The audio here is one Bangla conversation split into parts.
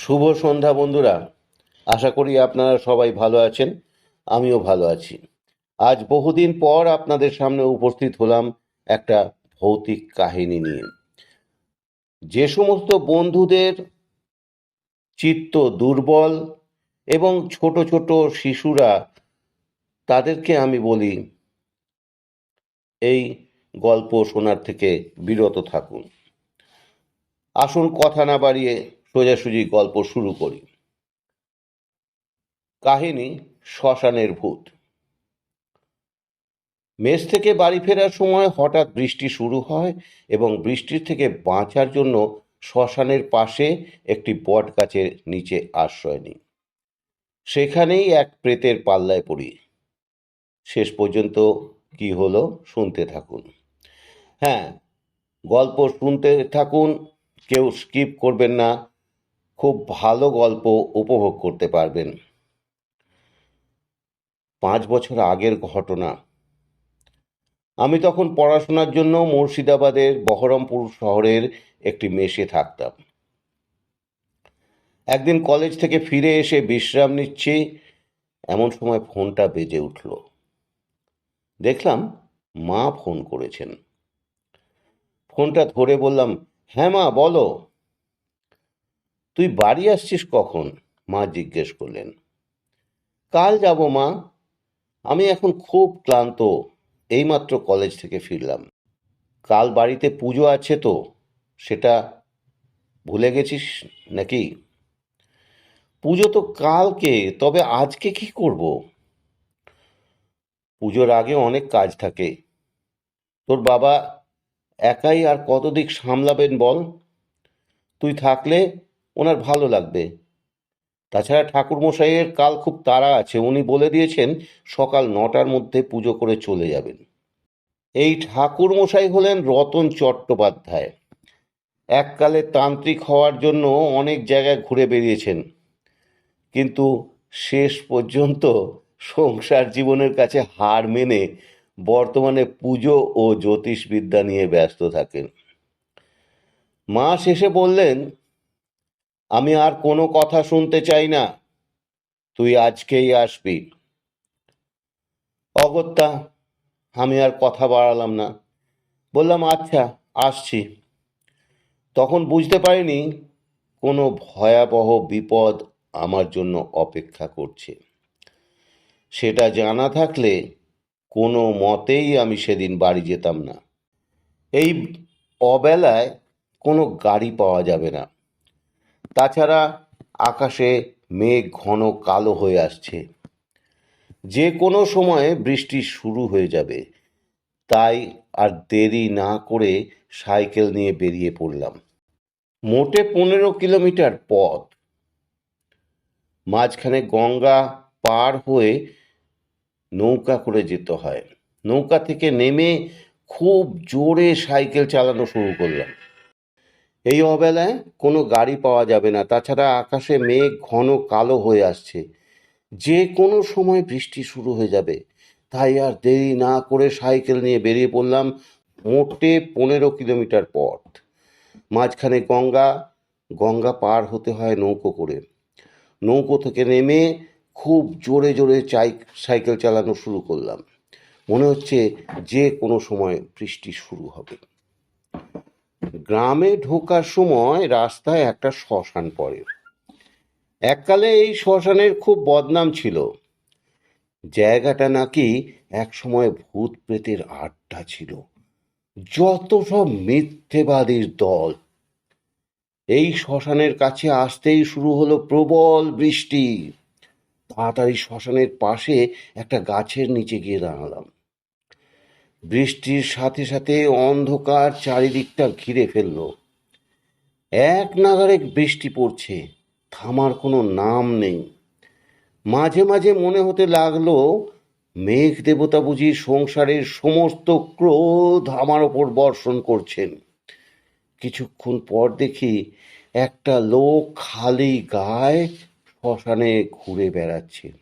শুভ সন্ধ্যা বন্ধুরা। আশা করি আপনারা সবাই ভালো আছেন, আমিও ভালো আছি। আজ বহুদিন পর আপনাদের সামনে উপস্থিত হলাম একটা ভৌতিক কাহিনী নিয়ে। যে সমস্ত বন্ধুদের চিত্ত দুর্বল এবং ছোট ছোট শিশুরা, তাদেরকে আমি বলি, এই গল্প শোনার থেকে বিরত থাকুন। আসুন কথা না বাড়িয়ে সোজাসুজি গল্প শুরু করি। কাহিনী শ্মশানের ভূত। মেস থেকে বাড়ি ফেরার সময় হঠাৎ বৃষ্টি শুরু হয় এবং বৃষ্টির থেকে বাঁচার জন্য শ্মশানের পাশে একটি বট গাছের নিচে আশ্রয় নিই। সেখানেই এক প্রেতের পাল্লায় পড়ি। শেষ পর্যন্ত কি হলো শুনতে থাকুন। হ্যাঁ গল্প শুনতে থাকুন, কেউ স্কিপ করবেন না। খুব ভালো গল্প উপভোগ করতে পারবেন। পাঁচ বছর আগের ঘটনা। আমি তখন পড়াশোনার জন্য মুর্শিদাবাদের বহরমপুর শহরের একটি মেসে থাকতাম। একদিন কলেজ থেকে ফিরে এসে বিশ্রাম নিচ্ছি, এমন সময় ফোনটা বেজে উঠল। দেখলাম মা ফোন করেছেন। ফোনটা ধরে বললাম হ্যাঁ মা, বলো। তুই বাড়ি আসছিস কখন? মা জিজ্ঞেস করলেন। কাল যাব, মা। আমি এখন খুব ক্লান্ত। এইমাত্র কলেজ থেকে ফিরলাম। কাল বাড়িতে পুজো আছে তো, সেটা ভুলে গেছিস নাকি? পুজো তো কালকে, তবে আজকে কি করব? পুজোর আগে অনেক কাজ থাকে। তোর বাবা একাই আর কত দিক সামলাবেন বল? তুই থাকলে ওনার ভালো লাগবে। তাছাড়া ঠাকুরমশাইয়ের কাল খুব তাড়া আছে। উনি বলে দিয়েছেন সকাল নটার মধ্যে পুজো করে চলে যাবেন। এই ঠাকুরমশাই হলেন রতন চট্টোপাধ্যায়। এককালে তান্ত্রিক হওয়ার জন্য অনেক জায়গায় ঘুরে বেরিয়েছেন কিন্তু শেষ পর্যন্ত সংসার জীবনের কাছে হার মেনে বর্তমানে পুজো ও জ্যোতিষবিদ্যা নিয়ে ব্যস্ত থাকেন। মা শেষে বললেন আমি আর কোনো কথা শুনতে চাই না। তুই আজকেই আসবি। অগত্যা, আমি আর কথা বাড়ালাম না। বললাম আচ্ছা আসছি। তখন বুঝতে পারিনি, কোনো ভয়াবহ বিপদ আমার জন্য অপেক্ষা করছে। সেটা জানা থাকলে কোনো মতেই আমি সেদিন বাড়ি যেতাম না। এই অবেলায় কোনো গাড়ি পাওয়া যাবে না। তাছাড়া আকাশে মেঘ ঘন কালো হয়ে আসছে। যে কোনো সময়ে বৃষ্টি শুরু হয়ে যাবে। তাই আর দেরি না করে সাইকেল নিয়ে বেরিয়ে পড়লাম। মোটে পনেরো কিলোমিটার পথ। মাঝখানে গঙ্গা পার হয়ে নৌকা করে যেতে হয়। নৌকা থেকে নেমে খুব জোরে সাইকেল চালানো শুরু করলাম। এই অবেলায় কোনো গাড়ি পাওয়া যাবে না। তাছাড়া আকাশে মেঘ ঘন কালো হয়ে আসছে। যে কোনো সময় বৃষ্টি শুরু হয়ে যাবে। তাই আর দেরি না করে সাইকেল নিয়ে বেরিয়ে পড়লাম মোটে পনেরো কিলোমিটার পথ। মাঝখানে গঙ্গা গঙ্গা পার হতে হয় নৌকো করে। নৌকো থেকে নেমে খুব জোরে জোরে চাই, সাইকেল চালানো শুরু করলাম। মনে হচ্ছে যে কোনো সময় বৃষ্টি শুরু হবে। গ্রামে ঢোকার সময় রাস্তায় একটা শ্মশান পড়ে। এককালে এই শ্মশানের খুব বদনাম ছিল। জায়গাটা নাকি এক সময় ভূত প্রেতের আড্ডা ছিল। যত সব মিথ্যেবাদীর দল। এই শ্মশানের কাছে আসতেই শুরু হলো প্রবল বৃষ্টি। তাড়াতাড়ি শ্মশানের পাশে একটা গাছের নিচে গিয়ে দাঁড়ালাম। বৃষ্টির সাথে সাথে অন্ধকার চারিদিকটা ঘিরে ফেলল। এক নাগারে বৃষ্টি পড়ছে, থামার কোনো নাম নেই। মাঝে মাঝে মনে হতে লাগল, মেঘ দেবতা বুঝি সংসারের সমস্ত ক্রোধ আমার ওপর বর্ষণ করছেন। কিছুক্ষণ পর দেখি একটা লোক খালি গায়ে শ্মশানে ঘুরে বেড়াচ্ছে।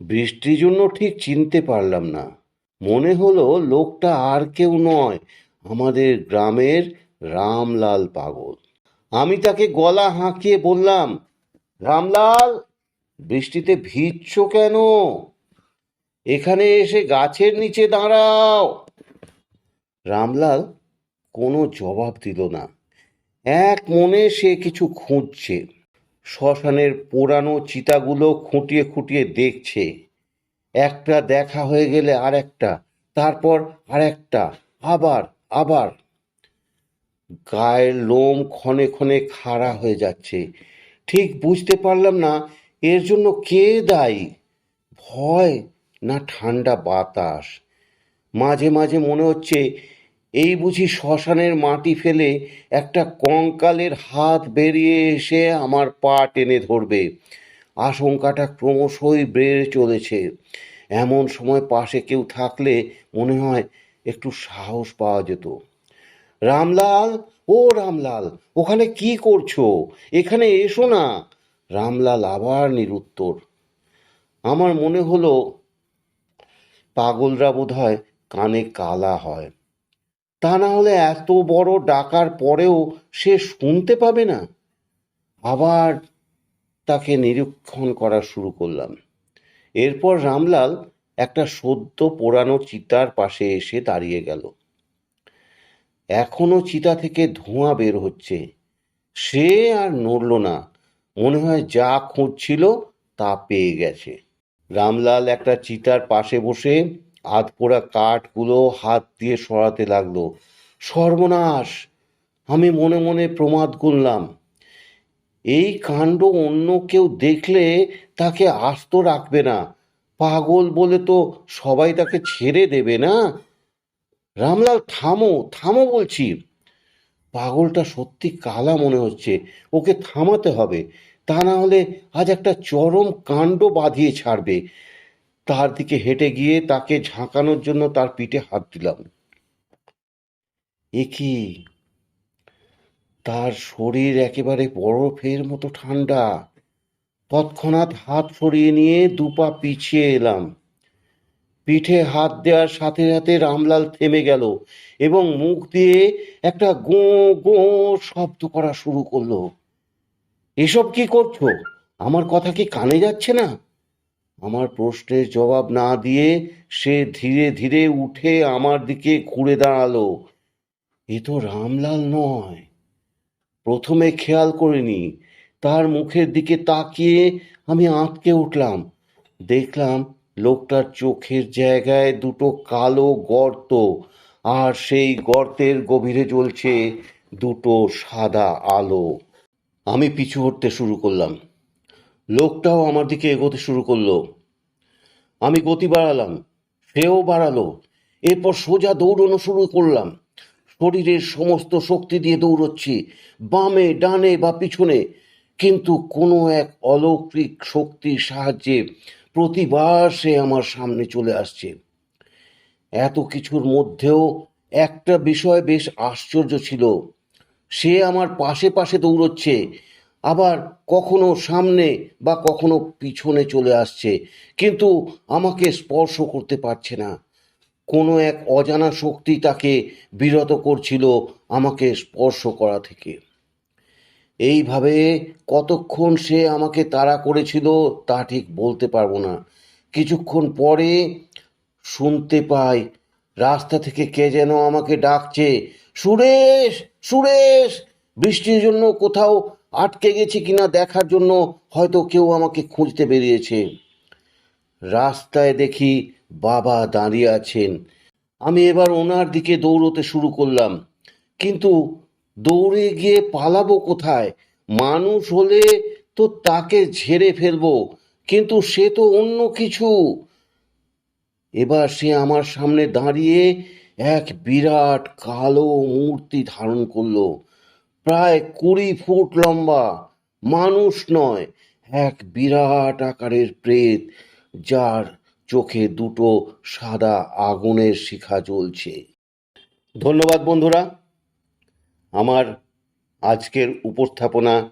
বৃষ্টির জন্য ঠিক চিনতে পারলাম না। মনে হলো লোকটা আর কেউ নয়, আমাদের গ্রামের রামলাল পাগল। আমি তাকে গলা হাঁকিয়ে বললাম, রামলাল, বৃষ্টিতে ভিজছ কেন? এখানে এসে গাছের নিচে দাঁড়াও। রামলাল কোনো জবাব দিল না। এক মনে সে কিছু খুঁজছে। শ্মশানের পোড়ানো চিতাগুলো খুঁটিয়ে খুঁটিয়ে দেখছে। একটা দেখা হয়ে গেলে আর একটা তারপর আর একটা আবার আবার। গায়ের লোম ক্ষণে ক্ষণে খাড়া হয়ে যাচ্ছে। ঠিক বুঝতে পারলাম না, এর জন্য কে দায়ী? ভয় না ঠান্ডা বাতাস? মাঝে মাঝে মনে হচ্ছে, এই বুঝি শ্মশানের মাটি ফেলে একটা কঙ্কালের হাত বেরিয়ে এসে আমার পা টেনে ধরবে। আশঙ্কাটা ক্রমশই বেড়ে চলেছে। এমন সময় পাশে কেউ থাকলে মনে হয় একটু সাহস পাওয়া যেত। রামলাল, ও রামলাল, ওখানে কি করছ? এখানে এসো না। রামলাল আবার নিরুত্তর। আমার মনে হলো পাগলরা বোধ হয় কানে কালা হয়। তা না হলে এত বড় ডাকার পরেও সে শুনতে পাবে না। আবার তাকে নিরীক্ষণ করা শুরু করলাম। এরপর রামলাল একটা সদ্য পোড়ানো চিতার পাশে এসে দাঁড়িয়ে গেল। এখনও চিতা থেকে ধোঁয়া বের হচ্ছে। সে আর নড়ল না। মনে হয় যা খুঁজছিল তা পেয়ে গেছে। রামলাল একটা চিতার পাশে বসে আধপোড়া কাঠগুলো হাত দিয়ে সরাতে লাগল। সর্বনাশ! আমি মনে মনে প্রমাদ গুনলাম। এই কাণ্ড অন্য কেউ দেখলে তাকে আস্ত রাখবে না। পাগল বলে তো সবাই তাকে ছেড়ে দেবে না। রামলাল, থামো থামো বলছি। পাগলটা সত্যি কালা মনে হচ্ছে। ওকে থামাতে হবে। তা না হলে আজ একটা চরম কাণ্ড বাঁধিয়ে ছাড়বে। তার দিকে হেঁটে গিয়ে তাকে ঝাঁকানোর জন্য তার পিঠে হাত দিলাম। এ কি? তার শরীর একেবারে বরফের মতো ঠান্ডা। তৎক্ষণাৎ হাত সরিয়ে নিয়ে দুপা পিছিয়ে এলাম। পিঠে হাত দেওয়ার সাথে সাথে রামলাল থেমে গেল এবং মুখ দিয়ে একটা গো গো শব্দ করা শুরু করল। এসব কি করছ? আমার কথা কি কানে যাচ্ছে না? আমার প্রশ্নের জবাব না দিয়ে সে ধীরে ধীরে উঠে আমার দিকে ঘুরে দাঁড়াল। এ তো রামলাল নয়। প্রথমে খেয়াল করিনি। তার মুখের দিকে তাকিয়ে আমি আঁতকে উঠলাম। দেখলাম লোকটার চোখের জায়গায় দুটো কালো গর্ত আর সেই গর্তের গভীরে জ্বলছে দুটো সাদা আলো। আমি পিছু হটতে শুরু করলাম। লোকটাও আমার দিকে এগোতে শুরু করল। আমি গতি বাড়ালাম, সেও বাড়ালো। এরপর সোজা দৌড়ানো শুরু করলাম। শরীরের সমস্ত শক্তি দিয়ে দৌড়চ্ছি, বামে, ডানে বা পিছনে। কিন্তু কোনো এক অলৌকিক শক্তির সাহায্যে প্রতিবার সে আমার সামনে চলে আসছে। এত কিছুর মধ্যেও একটা বিষয় বেশ আশ্চর্য ছিল। সে আমার পাশে পাশে দৌড়চ্ছে, আবার কখনো সামনে বা কখনো পিছনে চলে আসছে, কিন্তু আমাকে স্পর্শ করতে পারছে না। কোনো এক অজানা শক্তি তাকে বিরত করছিল আমাকে স্পর্শ করা থেকে। এইভাবে কতক্ষণ সে আমাকে তাড়া করেছিল তা ঠিক বলতে পারব না। কিছুক্ষণ পরে শুনতে পাই, রাস্তা থেকে কে যেন আমাকে ডাকছে, সুরেশ সুরেশ, বৃষ্টির জন্য কোথাও আটকে গেছি কিনা দেখার জন্য হয়তো কেউ আমাকে খুঁজতে বেরিয়েছে। রাস্তায় দেখি বাবা দাঁড়িয়ে আছেন। আমি এবার ওনার দিকে দৌড়তে শুরু করলাম। কিন্তু দৌড়ে গিয়ে পালাবো কোথায়? মানুষ হলে তো তাকে ঝেড়ে ফেলব, কিন্তু সে তো অন্য কিছু। এবার সে আমার সামনে দাঁড়িয়ে এক বিরাট কালো মূর্তি ধারণ করল। প্রায় কুড়ি ফুট লম্বা। মানুষ নয়, এক বিরাট আকারের প্রেত। যার চোখে দুটো সাদা আগুনের শিখা জ্বলছে। ধন্যবাদ বন্ধুরা। আমার আজকের উপস্থাপনা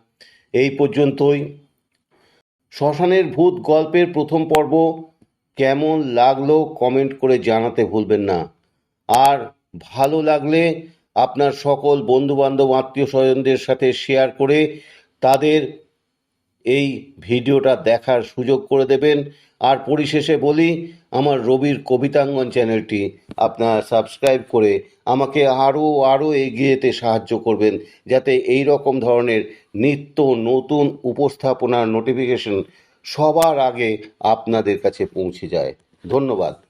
এই পর্যন্তই। শ্মশানের ভূত গল্পের প্রথম পর্ব কেমন লাগল কমেন্ট করে জানাতে ভুলবেন না। আর ভালো লাগলে আপনার সকল বন্ধুবান্ধব, আত্মীয় স্বজনদের সাথে শেয়ার করে তাদের এই ভিডিওটা দেখার সুযোগ করে দেবেন। আর পরিশেষে বলি, আমার রবির কবিতাঙ্গন চ্যানেলটি আপনারা সাবস্ক্রাইব করে আমাকে আরও আরও এগিয়ে যেতে সাহায্য করবেন, যাতে এই রকম ধরনের নিত্য নতুন উপস্থাপনার নোটিফিকেশন সবার আগে আপনাদের কাছে পৌঁছে যায়। ধন্যবাদ।